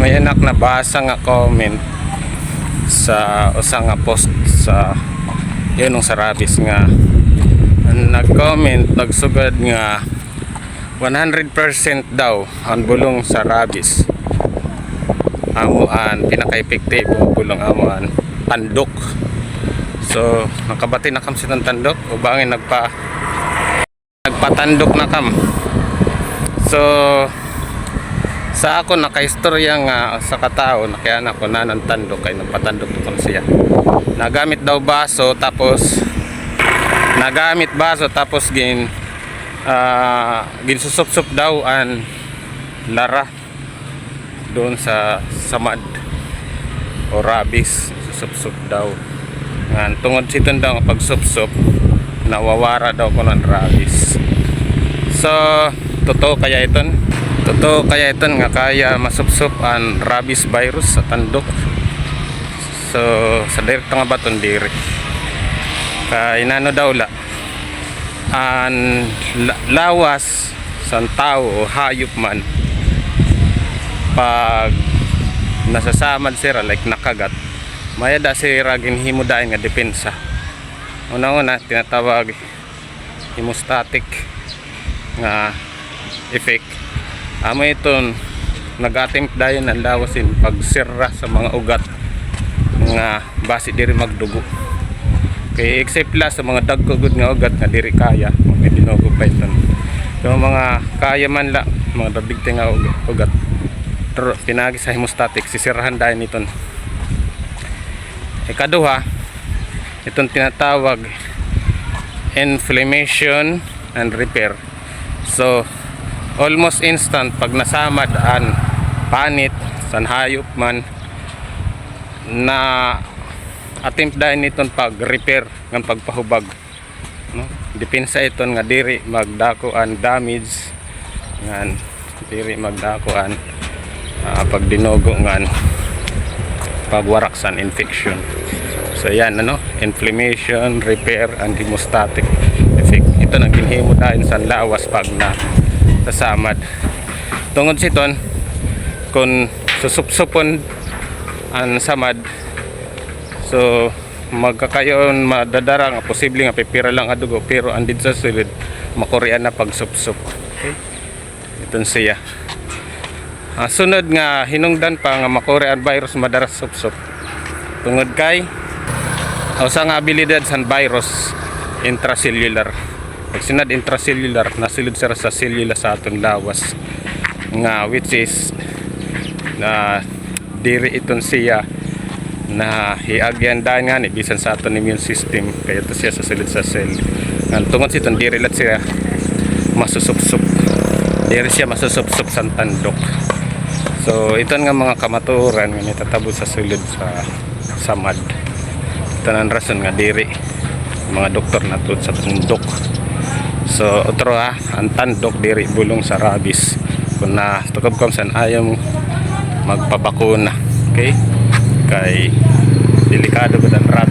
may anak na basa nga comment sa usa nga post sa yun sa rabis nga. Nag-comment nagsugad nga 100% daw ang bulong sa rabis amuan pinaka-epektibo bulong amuan tandok. So nakabati na kam si tandok ubangin nagpa nagpatandok na kam? So sa ako nakaistorya nga sa katao na kaya na ko na ng tandok kay nagpatandok ko siya. Nagamit daw baso tapos nagamit baso tapos gin uh, ginsusup-sup daw an lara doon sa samad o rabis. Susup-sup daw. Nga tungod siton daw nga pagsup-sup nawawara daw ko ng rabis. So totoo kaya iton totoo kaya iton nga kaya masupsup ang rabies virus sa tandok. So sa direkta nga baton diri. Kay nano daw la an la- lawas sa tao o hayop man. Pag nasasamad sira like nakagat mayada sira ginhimo dayon nga depensa. Una-una tinatawag hemostatic nga effect amo iton nag-attempt dayon ang lawasin pag sira sa mga ugat nga basi diri magdugo. Kay except la sa mga dagko gud nga ugat nga diri kaya mga dinugo pa iton. Yung mga kaya man la mga dabigte nga ugat, pero pinagi sa hemostatic sisirahan dahil niton ikaduha itong tinatawag inflammation and repair. So almost instant pag nasamad an panit san hayop man na attempt dahil niton pag repair ng pagpahubag no? depensa iton nga diri magdako an damage ngan diri magdako an ah, pag dinogo ngan pagwaraksan infection. So yan ano? Inflammation repair and hemostatic effect. Ito nang ginhimo dahil sa lawas pag na sasamad tungod siton kung susupsupon ang samad so magkakayon madadara nga posible nga pipira lang adugo pero andin sa sulod makorean na pagsupsup okay? Iton siya. Ah, sunod nga hinungdan pa nga makorean virus madaras supsup. Tungod kay usa nga abilidad sa virus intracellular pag sinad intracellular nasilod sira sa cellula sa aton lawas. Nga which is na diri iton siya na hiagyan dahil nga bisan sa aton immune system kaya to siya sa silid sa cell. Ang tungod siton diri lat siya masusupsup. Diri siya masusupsup sa tandok. So ito nga mga kamaturan nga nitatabo sa sulod sa samad ito ang rason nga diri mga doktor na to sa tandok so otro ha ang tandok diri bulong sa rabies kung na tukob kom san ayaw mo magpabakuna. Okay? Kay delikado ba ang rabies